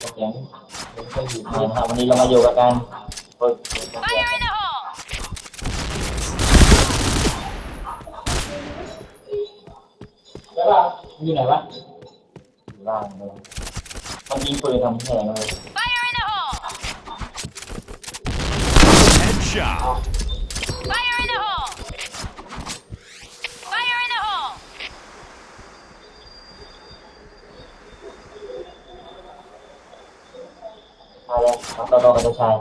เสียงเสียงเคยอยู่ที่นครับวันนี้เรามาอยู่กับการฝึกแล้วป่ะอยู่ไหนวะอยู่ล่างเลยมันยิงปืนทำแผงเลย Fire in the hole! Headshot. Fire in the hole! Fire in the hole! มาแล้วมาต่อต่อกับชาย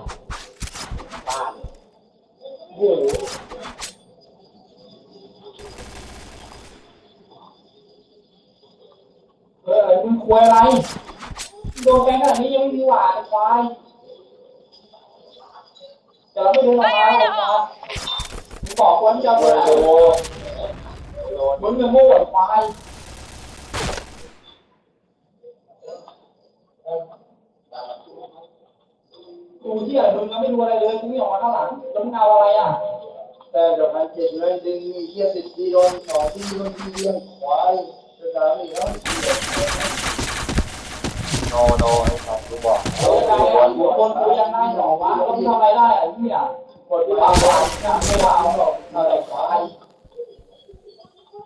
เออมึงควยอะไร โดนแกงขนาดนี้ยังไม่มีหวานควายแต่เราไม่รู้หรอกนะมึงบอกคนจะเปิดโอ้มึงยังโง่ไอ้ควาย กูที่อะไรมึงก็ไม่รู้อะไรเลยกูไม่ออกมาข้างหลังแล้วมึงเอาอะไรอะแต่เดี๋ยวมันเจ็บเลยดึงมีเยี่ยติดที่โดนสองที่โดนที่เลี้ยงควายจะตามอีกแล้วโนโนไอ้สัตว์กูบอกโดนอะไรอะหัวคนกูยังได้หรอวะแล้วมึงทำอะไรได้ไอ้เหี้ยกดที่ปากวางไม่ว่าเอาหรอกอะไรควาย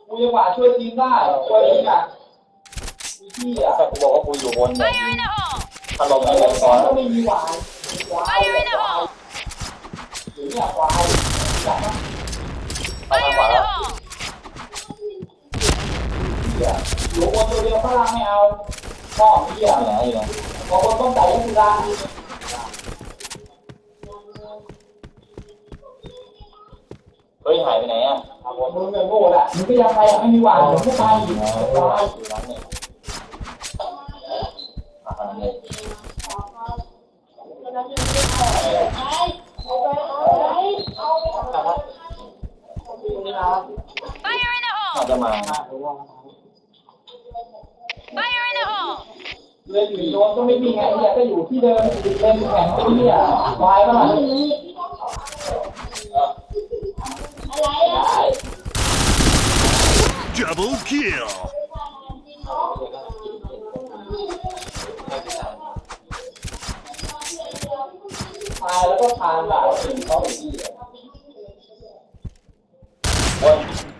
กูยังว่าช่วยทีมได้ช่วยทีมอะไอ้เหี้ยไอ้สัตว์กูบอกว่ากูอยู่บนเนี่ย Fire in the hole! ถล่มไอ้ไอ้เหี้เรื่ยองก่อนก็ไม่มีหวานควาย Fire in the hole! หรือเนี่ยควายอยากนะไปทาง Fire ขวา in แล้ the ว hole! เหี้ยอยู่คนตัวเดียวพลังไม่เอาพ่อเหี้ยอยู่ไหนอยู่ไหนบอกคนต้องใจให้กูได้เฮ้ยหายไปไหนอะมึงเงินโง่แหละมึงก็ยังไปอะไม่มีหวานมึงก็ไปอีกอ๋อควายอยู่ร้านเนี่ย จ hole! จะมา Fire in the hole! เลยอยู่โดนก็ไม่มีไงเหี้ยก็อยู่ที่เดิมเป็นแข็งเป็นเหี้ยควายก็หลัง Double kill. ตายแล้วก็ทานแบบสิ่งเขาอีกทีบ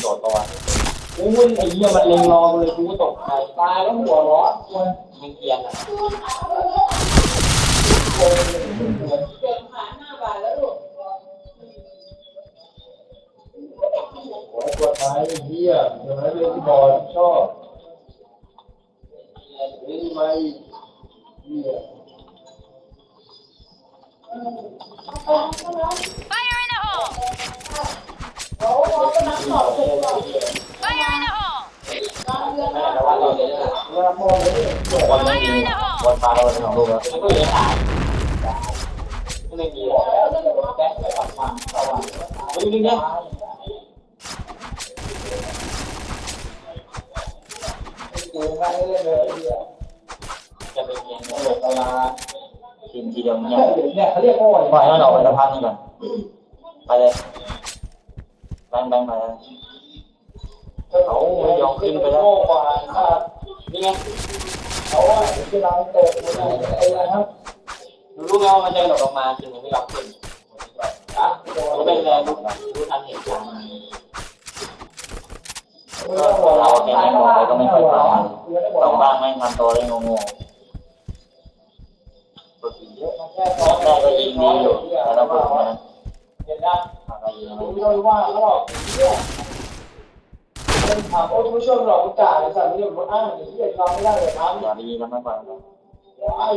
โดดตัวโอ้ยไอ้เหี้ยมันเล็งรอกูเลยกูก็ตกใจตายแล้วหัวร้อนควรยิงเกียร์อะหัวปวดท้ายเยี่ยเดี๋ยวนั้เลยที่บอลชอบนี่ไม่เยี่ย the hole! Fire in the hole! แม่แต่ว่าเราเนี่ย เวลามองเลย บอลไม่มีบอลปลาเราเป็นของลูกแล้วมันก็เลยหายไม่มีหรอกแก๊สไปปัดมาเข้าอะดูดิเนี่ยกูไม่ได้เล่นเลยไอ้เหี้ยจะเป็นยังไงเวลาทีมทีเดียวเนี่ยเนี่ยเขาเรียกโง่ไอ้ปล่อยให้มันออกไปสักพักนึงก่อนไปเลยแบงแบงไปเลยเขาไม่ยอมขึ้นไปแล้ว โง่กว่าครับนี่ไงเขาว่าที่เราเตะกูเนี่ยไอ้อะไรครับรู้ไหมว่ามันจะกระโดดลงมาจริงไม่ยอมขึ้นอะรู้เป็นแรงรู้รู้ทันเหตุการณ์มึงก็หัวร้อนตายก็ว่าก็ไม่หัวร้อนมึงไม่หัวสร้อองบ้างไม่ทำตัวได้งงงฝึกเยอะแค่ร้อนแรกก็ยิงดีอยู่แต่เราฝึกมาเห็นนะอะไรยิงมึงไม่ว่าเขาหรอกเนี่ย ถามโอ้ผู้ช่วยหลอกกูจ่ายสัตว์นี่มันอ้างอย่างนี้เราไม่ได้เลยครับอย่าดีแล้วไม่ฟังไอ้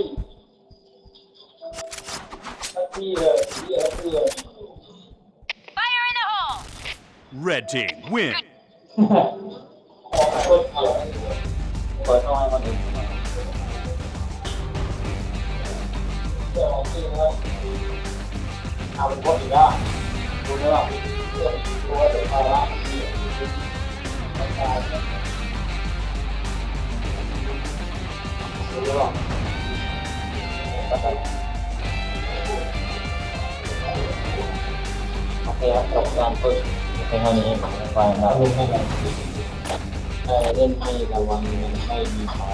สักทีเลยเหี้ยสักทีเลย Fire in the hole! Red team win. ออกคนเดียวเปิดห้องให้คนอื่นเดี๋ยวของจริงนะเอาเป็นคนอีกแล้วดูไหมล่ะตัวเด็กมาละดูหรอ โอเคครับจบการฝึกแค่เท่านี้ไปนะเล่นไม่กันเล่นให้ระวังเงินให้มีพอ